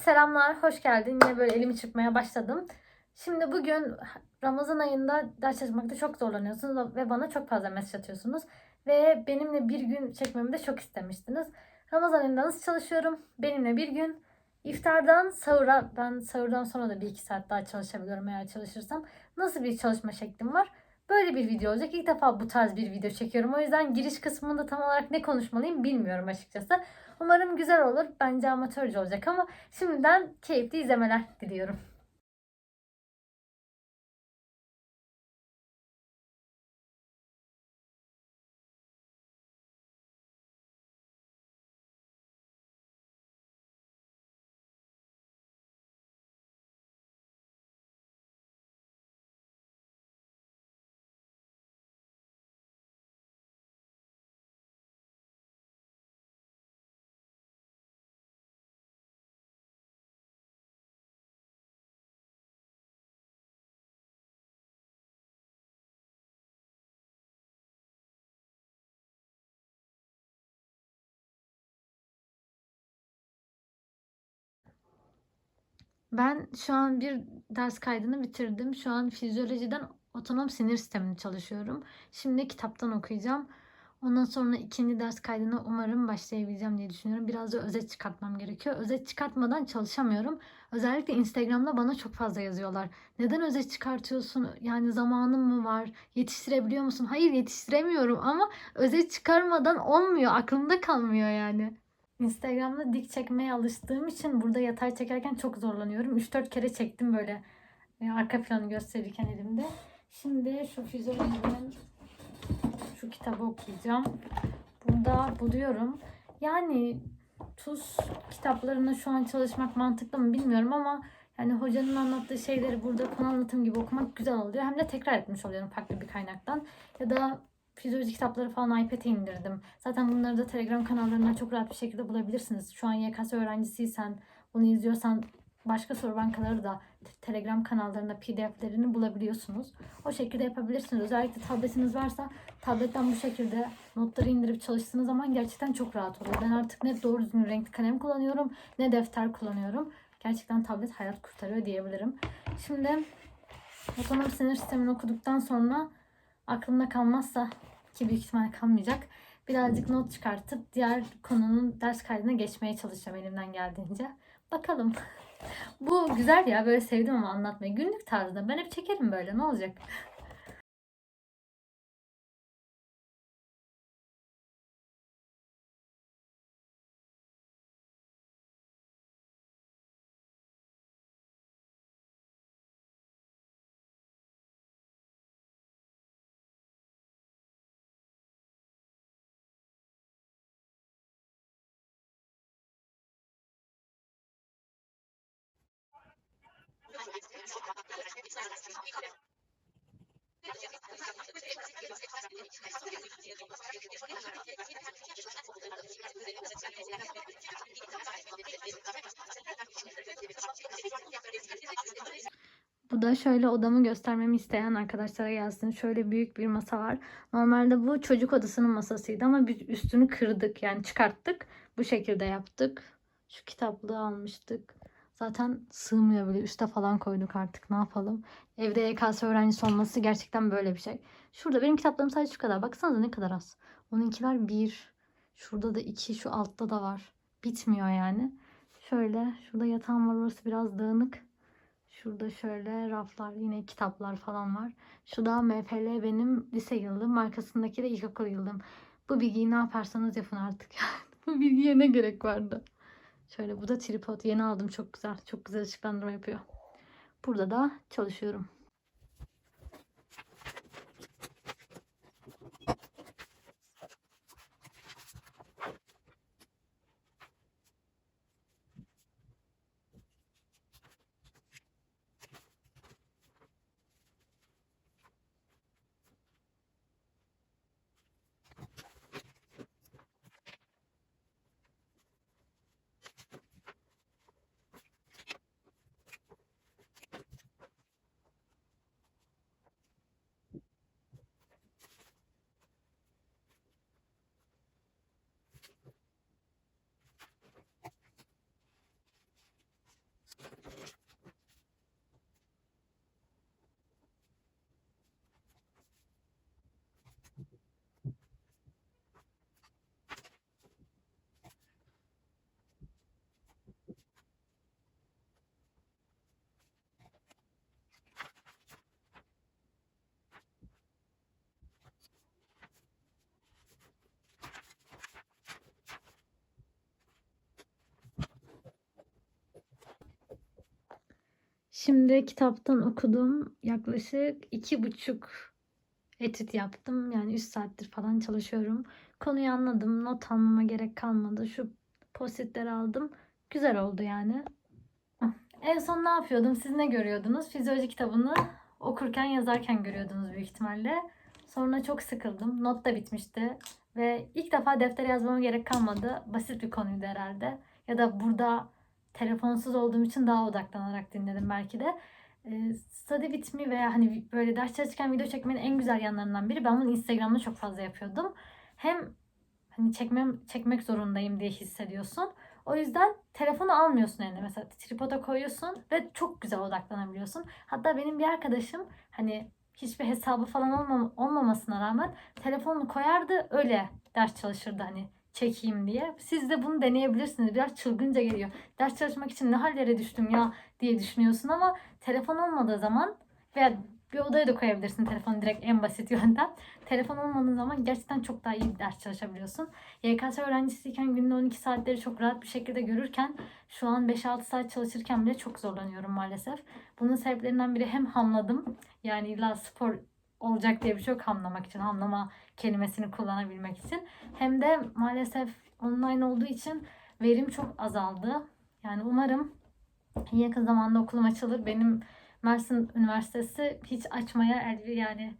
selamlar, hoş geldin. Yine böyle elimi çırpmaya başladım. Şimdi bugün Ramazan ayında ders çalışmakta çok zorlanıyorsunuz ve bana çok fazla mesaj atıyorsunuz. Ve benimle bir gün çekmemi de çok istemiştiniz. Ramazan ayında nasıl çalışıyorum? Benimle bir gün iftardan sahura, ben sahurdan sonra da bir iki saat daha çalışabiliyorum eğer çalışırsam. Nasıl bir çalışma şeklim var? Böyle bir video olacak. İlk defa bu tarz bir video çekiyorum. O yüzden giriş kısmında tam olarak ne konuşmalıyım bilmiyorum açıkçası. Umarım güzel olur. Bence amatörce olacak ama şimdiden keyifli izlemeler diliyorum. Ben şu an bir ders kaydını bitirdim. Şu an fizyolojiden otonom sinir sistemini çalışıyorum. Şimdi kitaptan okuyacağım. Ondan sonra ikinci ders kaydına umarım başlayabileceğim diye düşünüyorum. Biraz da özet çıkartmam gerekiyor. Özet çıkartmadan çalışamıyorum. Özellikle Instagram'da bana çok fazla yazıyorlar. Neden özet çıkartıyorsun? Yani zamanın mı var? Yetiştirebiliyor musun? Hayır yetiştiremiyorum ama özet çıkarmadan olmuyor. Aklımda kalmıyor yani. Instagram'da dik çekmeye alıştığım için burada yatay çekerken çok zorlanıyorum. 3-4 kere çektim böyle e, arka planı gösterirken elimde. Şimdi şu fizyolojinin şu kitabı okuyacağım. Burada buluyorum. Yani tuz kitaplarına şu an çalışmak mantıklı mı bilmiyorum ama yani hocanın anlattığı şeyleri burada konu anlatım gibi okumak güzel oluyor. Hem de tekrar etmiş oluyorum farklı bir kaynaktan. Ya da fizyoloji kitapları falan iPad'e indirdim. Zaten bunları da Telegram kanallarından çok rahat bir şekilde bulabilirsiniz. Şu an YKS öğrencisiysen, bunu izliyorsan başka soru bankaları da Telegram kanallarında PDF'lerini bulabiliyorsunuz. O şekilde yapabilirsiniz. Özellikle tabletiniz varsa tabletten bu şekilde notları indirip çalıştığınız zaman gerçekten çok rahat oluyor. Ben artık ne doğru düzgün renkli kalem kullanıyorum ne defter kullanıyorum. Gerçekten tablet hayat kurtarıyor diyebilirim. Şimdi otonom sinir sistemini okuduktan sonra aklımda kalmazsa ki büyük ihtimal kalmayacak. Birazcık not çıkartıp diğer konunun ders kaydına geçmeye çalışacağım elimden geldiğince. Bakalım. Bu güzel ya böyle sevdim ama anlatmayı. Günlük tarzda. Ben hep çekerim böyle ne olacak? Bu da şöyle odamı göstermemi isteyen arkadaşlara gelsin. Şöyle büyük bir masa var. Normalde bu çocuk odasının masasıydı ama biz üstünü kırdık yani çıkarttık. Bu şekilde yaptık. Şu kitaplığı almıştık. Zaten sığmıyor bile. Üste falan koyduk artık. Ne yapalım? Evde YKS öğrencisi olması gerçekten böyle bir şey. Şurada benim kitaplarım sadece şu kadar. Baksanıza ne kadar az. Onunkiler bir. Şurada da iki. Şu altta da var. Bitmiyor yani. Şöyle. Şurada yatağım var. Orası biraz dağınık. Şurada şöyle raflar. Yine kitaplar falan var. Şu da MFL benim lise yılım. Arkasındaki de ilkokul yılım. Bu bilgiyi ne yaparsanız yapın artık. Bu bilgiye ne gerek vardı? Şöyle bu da tripod. Yeni aldım. Çok güzel. Çok güzel ışıklandırma yapıyor. Burada da çalışıyorum. Şimdi kitaptan okudum. Yaklaşık iki buçuk etüt yaptım. Yani 3 saattir falan çalışıyorum. Konuyu anladım. Not almama gerek kalmadı. Şu postitleri aldım. Güzel oldu yani. En son ne yapıyordum? Siz ne görüyordunuz? Fizyoloji kitabını okurken yazarken görüyordunuz büyük ihtimalle. Sonra çok sıkıldım. Not da bitmişti. Ve ilk defa deftere yazmama gerek kalmadı. Basit bir konuydu herhalde. Ya da burada telefonsuz olduğum için daha odaklanarak dinledim belki de. E, study with veya hani böyle ders çalışırken video çekmenin en güzel yanlarından biri. Ben bunu Instagram'da çok fazla yapıyordum. Hem hani çekmem, çekmek zorundayım diye hissediyorsun. O yüzden telefonu almıyorsun eline. Mesela tripoda koyuyorsun ve çok güzel odaklanabiliyorsun. Hatta benim bir arkadaşım hani hiçbir hesabı falan olmam olmamasına rağmen telefonunu koyardı öyle ders çalışırdı hani çekeyim diye. Siz de bunu deneyebilirsiniz. Biraz çılgınca geliyor. Ders çalışmak için ne hallere düştüm ya diye düşünüyorsun ama telefon olmadığı zaman veya bir odaya da koyabilirsin telefonu direkt en basit yöntem. Telefon olmadığı zaman gerçekten çok daha iyi ders çalışabiliyorsun. YKS öğrencisiyken günde 12 saatleri çok rahat bir şekilde görürken şu an 5-6 saat çalışırken bile çok zorlanıyorum maalesef. Bunun sebeplerinden biri hem hamladım. Yani illa spor olacak diye bir şey yok hamlamak için. Hamlama kelimesini kullanabilmek için. Hem de maalesef online olduğu için verim çok azaldı. Yani umarım yakın zamanda okulum açılır. Benim Mersin Üniversitesi hiç açmaya elvi yani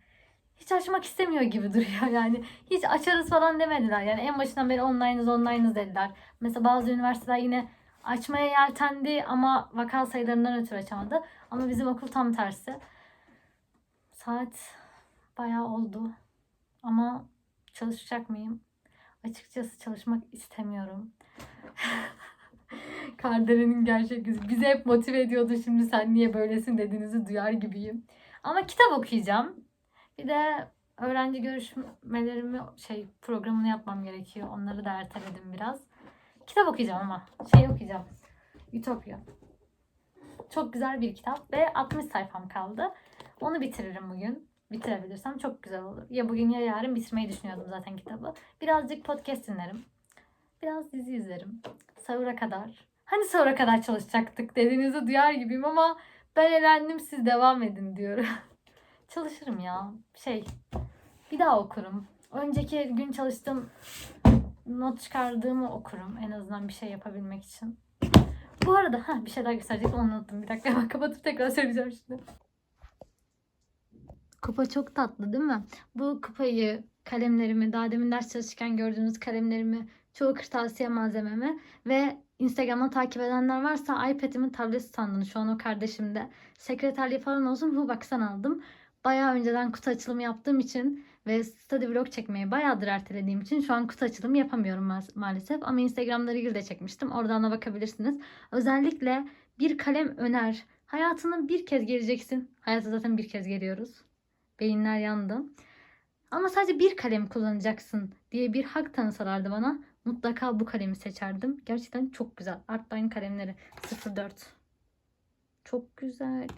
hiç açmak istemiyor gibi duruyor yani. Hiç açarız falan demediler. Yani en başından beri online'ız online'ız dediler. Mesela bazı üniversiteler yine açmaya yeltendi ama vaka sayılarından ötürü açamadı. Ama bizim okul tam tersi. Saat bayağı oldu. Ama çalışacak mıyım? Açıkçası çalışmak istemiyorum. Kardelen'in gerçek yüzü. Bizi hep motive ediyordu şimdi sen niye böylesin dediğinizi duyar gibiyim. Ama kitap okuyacağım. Bir de öğrenci görüşmelerimi şey programını yapmam gerekiyor. Onları da erteledim biraz. Kitap okuyacağım ama. Şey okuyacağım. Ütopya. Çok güzel bir kitap ve 60 sayfam kaldı. Onu bitiririm bugün. Bitirebilirsem çok güzel olur. Ya bugün ya yarın bitirmeyi düşünüyordum zaten kitabı. Birazcık podcast dinlerim. Biraz dizi izlerim. Sahura kadar. Hani sahura kadar çalışacaktık dediğinizi duyar gibiyim ama ben elendim siz devam edin diyorum. Çalışırım ya. Şey bir daha okurum. Önceki gün çalıştığım not çıkardığımı okurum. En azından bir şey yapabilmek için. Bu arada ha bir şey daha gösterecektim onu unuttum. Bir dakika ben kapatıp tekrar söyleyeceğim şimdi. Kupa çok tatlı değil mi? Bu kupayı, kalemlerimi, daha demin ders çalışırken gördüğünüz kalemlerimi, çoğu kırtasiye malzememi ve Instagram'da takip edenler varsa iPad'imin tablet standını şu an o kardeşimde. Sekreterliği falan olsun Hubax'tan aldım. Bayağı önceden kutu açılımı yaptığım için ve study vlog çekmeyi bayağıdır ertelediğim için şu an kutu açılımı yapamıyorum ma- maalesef. Ama Instagram'da Reel de çekmiştim. Oradan da bakabilirsiniz. Özellikle bir kalem öner. Hayatını bir kez geleceksin. Hayata zaten bir kez geliyoruz. Beyinler yandı. Ama sadece bir kalem kullanacaksın diye bir hak tanısalardı bana mutlaka bu kalemi seçerdim. Gerçekten çok güzel. Artline kalemleri 04. Çok güzel.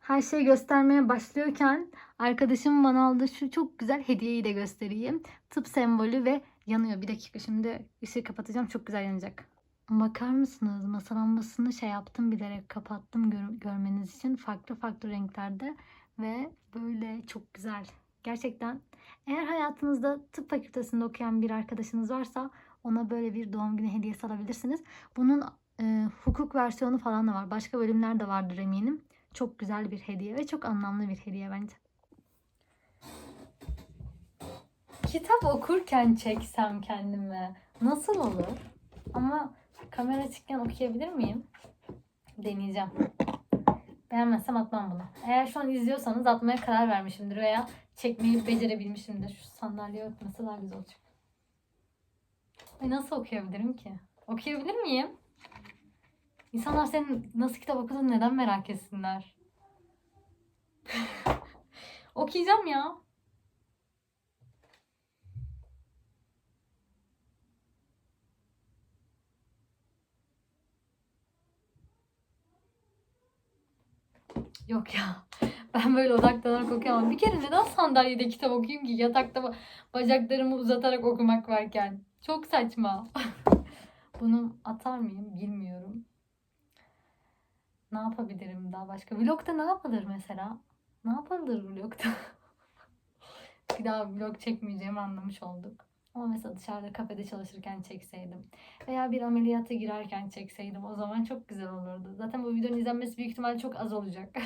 Her şeyi göstermeye başlıyorken arkadaşım bana aldığı şu çok güzel hediyeyi de göstereyim. Tıp sembolü ve yanıyor. Bir dakika şimdi ışığı kapatacağım. Çok güzel yanacak. Bakar mısınız? Masa lambasını şey yaptım bilerek kapattım gör- görmeniz için. Farklı farklı renklerde ve böyle çok güzel. Gerçekten eğer hayatınızda tıp fakültesinde okuyan bir arkadaşınız varsa ona böyle bir doğum günü hediyesi alabilirsiniz. Bunun e, hukuk versiyonu falan da var. Başka bölümler de vardır eminim. Çok güzel bir hediye ve çok anlamlı bir hediye bence. Kitap okurken çeksem kendime nasıl olur? Ama kamera açıkken okuyabilir miyim? Deneyeceğim. Beğenmezsem atmam bunu. Eğer şu an izliyorsanız atmaya karar vermişimdir veya çekmeyi becerebilmişimdir. Şu sandalye örtmesi daha güzel olacak. Ay nasıl okuyabilirim ki? Okuyabilir miyim? İnsanlar senin nasıl kitap okuduğunu neden merak etsinler? Okuyacağım ya. Yok ya. Ben böyle odaklanarak okuyamam. Bir kere neden sandalyede kitap okuyayım ki? Yatakta ba- bacaklarımı uzatarak okumak varken. Çok saçma. Bunu atar mıyım bilmiyorum. Ne yapabilirim daha başka? Vlogda ne yapılır mesela? Ne yapılır vlogda? bir daha vlog çekmeyeceğimi anlamış olduk. Ama mesela dışarıda kafede çalışırken çekseydim. Veya bir ameliyata girerken çekseydim. O zaman çok güzel olurdu. Zaten bu videonun izlenmesi büyük ihtimalle çok az olacak.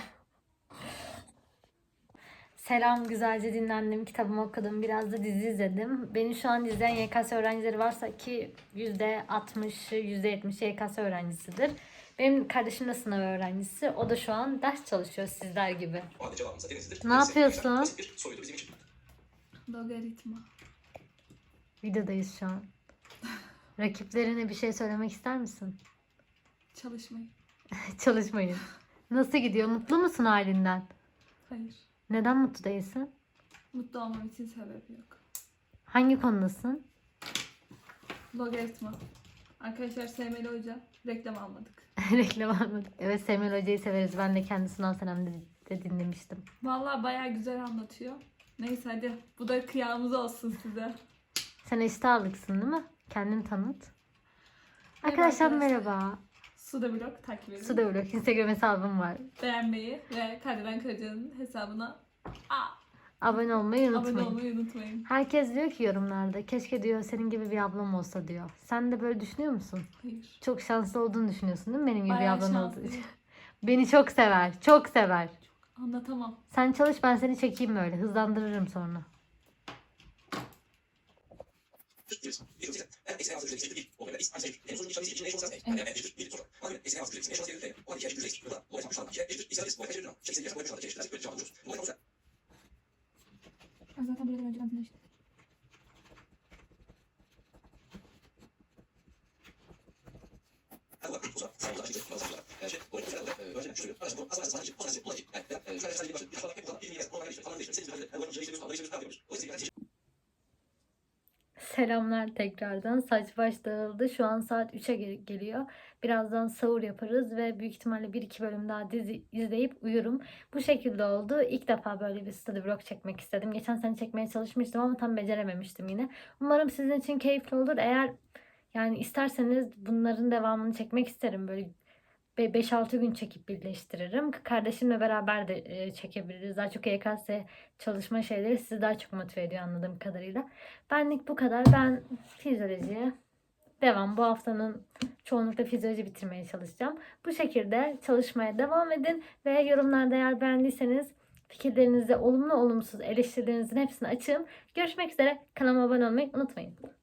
Selam güzelce dinlendim. Kitabımı okudum. Biraz da dizi izledim. Beni şu an izleyen YKS öğrencileri varsa ki %60'ı %70'i YKS öğrencisidir. Benim kardeşim de sınav öğrencisi. O da şu an ders çalışıyor sizler gibi. O halde cevabımız da denizlidir. Ne yapıyorsun? basit bir soruydu bizim için. Logaritma. Videodayız şu an. Rakiplerine bir şey söylemek ister misin? Çalışmayı. Çalışmayın. Nasıl gidiyor? Mutlu musun halinden? Hayır. Neden mutlu değilsin? Mutlu olmam için sebep yok. Hangi konudasın? Logaritma. Arkadaşlar Semeli Hoca reklam almadık. Reklam almadık. Evet Semel Hoca'yı severiz. Ben de kendi sınav senemde de dinlemiştim. Vallahi bayağı güzel anlatıyor. Neyse hadi bu da kıyamız olsun size. Sen eşit ağırlıksın değil mi? Kendini tanıt. Arkadaşlar. merhaba. Suda blog takip edin. Suda Vlog Instagram hesabım var. Beğenmeyi ve Kardelen Karaca'nın hesabına Aa, Abone olmayı unutmayın. abone olmayı unutmayın. Herkes diyor ki yorumlarda keşke diyor senin gibi bir ablam olsa diyor. Sen de böyle düşünüyor musun? Hayır. Çok şanslı olduğunu düşünüyorsun değil mi benim gibi bir Bayağı ablan olduğu şanslıyım. için? Beni çok sever. Çok sever. Anlatamam. Sen çalış ben seni çekeyim böyle. Hızlandırırım sonra. Deriz. Bir yıl sekiz. Evet, eksi en fazla yüzde bir. O böyle is- aynı sayı. En uzun işlemci için en son sayı. Yani eşittir bir soru. Ona göre eksi en fazla yüzde en son sayı. O halde iki eşittir yüzde sekiz. Burada. Bu hesap şu an iki eşittir. İsa biz bu hesap eşittir. Çeksin diye bu hesap eşittir. Böyle cevap alıyoruz. Bu hesap güzel. Ben zaten buradan önceden dinlemiştim. Hadi bakalım. O zaman sen burada açıkçası bazı şeyler. Her şey. Bu arada mesela e, öğrencinin şu söylüyor. Arası bu. Asla asla bu. Asla bu. Yani e, şöyle sadece bir başlık. Bir hafta bir falan. Bir yere. Ona göre işte falan değiştir. Sekiz bir hafta. Bu arada işte bir falan değiştir. Falan O yüzden bir Selamlar tekrardan. Saç baş dağıldı. Şu an saat 3'e gel- geliyor. Birazdan sahur yaparız ve büyük ihtimalle 1-2 bölüm daha dizi izleyip uyurum. Bu şekilde oldu. İlk defa böyle bir study vlog çekmek istedim. Geçen sene çekmeye çalışmıştım ama tam becerememiştim yine. Umarım sizin için keyifli olur. Eğer yani isterseniz bunların devamını çekmek isterim. Böyle 5-6 gün çekip birleştiririm. Kardeşimle beraber de e, çekebiliriz. Daha çok YKS çalışma şeyleri sizi daha çok motive ediyor anladığım kadarıyla. Benlik bu kadar. Ben fizyolojiye devam. Bu haftanın çoğunlukla fizyoloji bitirmeye çalışacağım. Bu şekilde çalışmaya devam edin ve yorumlarda eğer beğendiyseniz fikirlerinizi olumlu olumsuz eleştirilerinizin hepsini açığım. Görüşmek üzere. Kanalıma abone olmayı unutmayın.